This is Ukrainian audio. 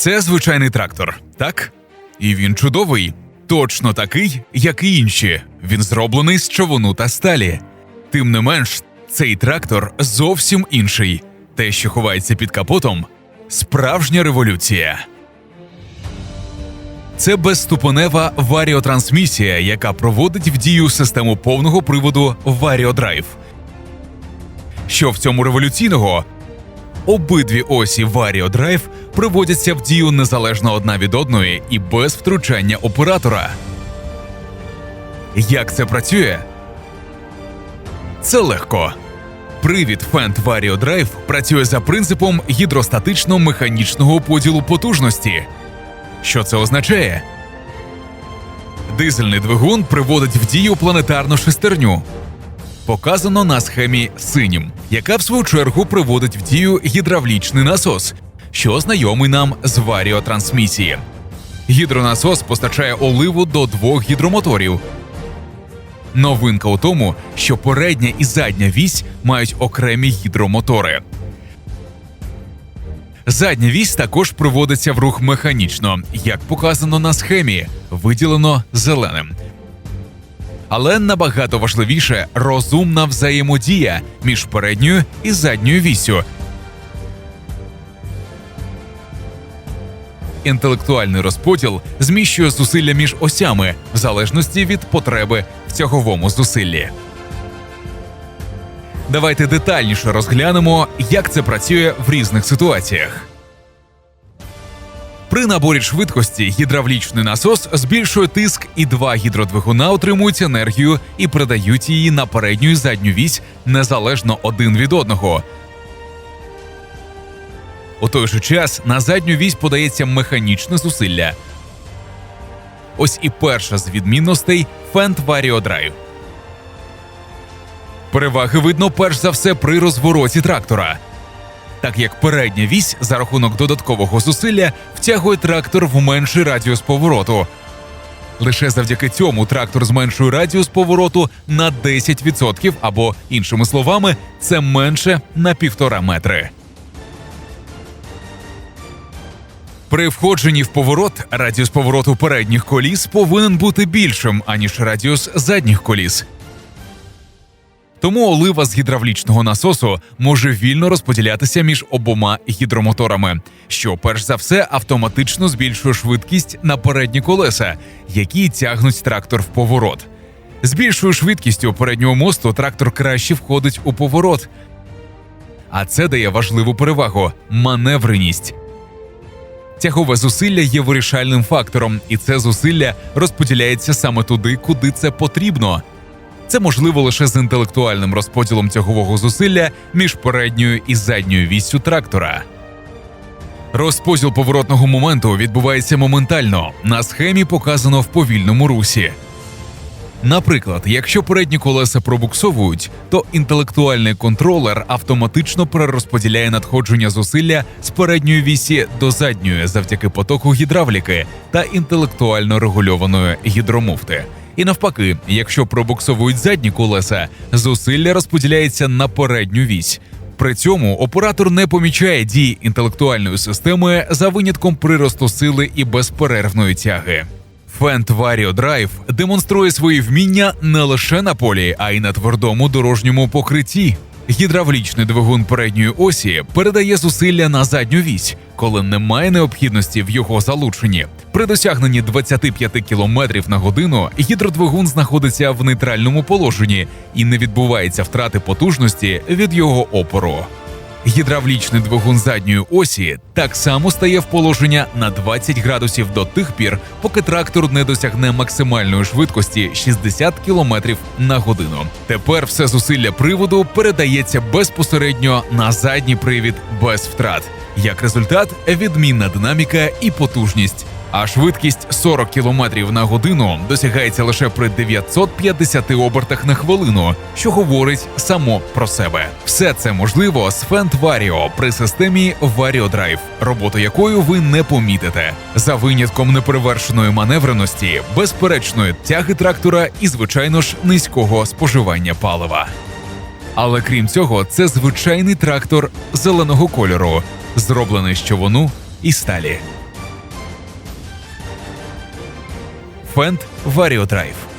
Це звичайний трактор, так? І він чудовий, точно такий, як і інші. Він зроблений з човуну та сталі. Тим не менш, цей трактор зовсім інший. Те, що ховається під капотом, справжня революція. Це безступенева варіотрансмісія, яка проводить в дію систему повного приводу Варіодрайв. Що в цьому революційного? Обидві осі Варіодрайв приводяться в дію незалежно одна від одної і без втручання оператора. Як це працює? Це легко. Привід Fendt Vario Drive працює за принципом гідростатично-механічного поділу потужності. Що це означає? Дизельний двигун приводить в дію планетарну шестерню, показано на схемі синім, яка в свою чергу приводить в дію гідравлічний насос, що знайомий нам з варіотрансмісії. Гідронасос постачає оливу до двох гідромоторів. Новинка у тому, що передня і задня вісь мають окремі гідромотори. Задня вісь також приводиться в рух механічно, як показано на схемі, виділено зеленим. Але набагато важливіше розумна взаємодія між передньою і задньою віссю. Інтелектуальний розподіл зміщує зусилля між осями в залежності від потреби в тяговому зусиллі. Давайте детальніше розглянемо, як це працює в різних ситуаціях. При наборі швидкості гідравлічний насос збільшує тиск, і два гідродвигуна отримують енергію і передають її на передню і задню вісь незалежно один від одного. У той же час на задню вісь подається механічне зусилля. Ось і перша з відмінностей Fendt Vario Drive. Переваги видно перш за все при розвороті трактора. Так як передня вісь за рахунок додаткового зусилля втягує трактор в менший радіус повороту. Лише завдяки цьому трактор зменшує радіус повороту на 10% або, іншими словами, це менше на півтора метри. При входженні в поворот радіус повороту передніх коліс повинен бути більшим, аніж радіус задніх коліс. Тому олива з гідравлічного насосу може вільно розподілятися між обома гідромоторами, що перш за все автоматично збільшує швидкість на передні колеса, які тягнуть трактор в поворот. З більшою швидкістю переднього мосту трактор краще входить у поворот. А це дає важливу перевагу маневреність. Тягове зусилля є вирішальним фактором, і це зусилля розподіляється саме туди, куди це потрібно. Це можливо лише з інтелектуальним розподілом тягового зусилля між передньою і задньою віссю трактора. Розподіл поворотного моменту відбувається моментально. На схемі показано в повільному русі. Наприклад, якщо передні колеса пробуксовують, то інтелектуальний контролер автоматично перерозподіляє надходження зусилля з передньої вісі до задньої завдяки потоку гідравліки та інтелектуально регульованої гідромуфти. І навпаки, якщо пробуксовують задні колеса, зусилля розподіляється на передню вісь. При цьому оператор не помічає дії інтелектуальної системи за винятком приросту сили і безперервної тяги. Fendt Vario Drive демонструє свої вміння не лише на полі, а й на твердому дорожньому покритті. Гідравлічний двигун передньої осі передає зусилля на задню вісь, коли немає необхідності в його залученні. При досягненні 25 км на годину гідродвигун знаходиться в нейтральному положенні і не відбувається втрати потужності від його опору. Гідравлічний двигун задньої осі так само стає в положення на 20 градусів до тих пір, поки трактор не досягне максимальної швидкості 60 км на годину. Тепер все зусилля приводу передається безпосередньо на задній привід без втрат. Як результат, відмінна динаміка і потужність. А швидкість 40 км на годину досягається лише при 950 обертах на хвилину, що говорить само про себе. Все це можливо з Fendt Vario при системі Vario Drive, роботу якою ви не помітите, за винятком неперевершеної маневреності, безперечної тяги трактора і, звичайно ж, низького споживання палива. Але крім цього, це звичайний трактор зеленого кольору, зроблений з човуну і сталі. Vario Drive.